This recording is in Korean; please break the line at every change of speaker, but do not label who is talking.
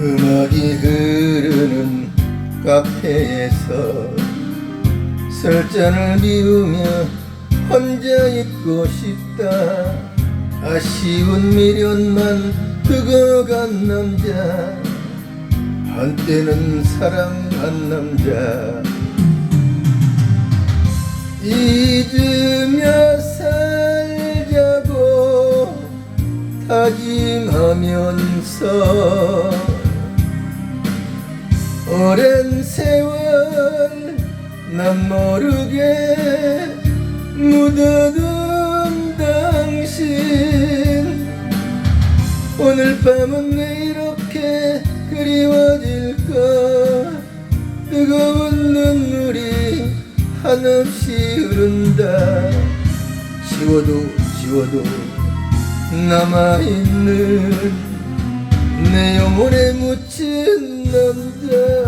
물이 흐르는 카페에서 술잔을 비우며 혼자 있고 싶다. 아쉬운 미련만 두고 간 남자. 한때는 사랑한 남자. 잊으며 살자고 다짐하면서 오랜 세월 난 모르게 묻어둔 당신. 오늘 밤은 왜 이렇게 그리워질까 뜨거운 눈물이 한없이 흐른다. 지워도 지워도 남아있는 내 영혼에 묻힌 남자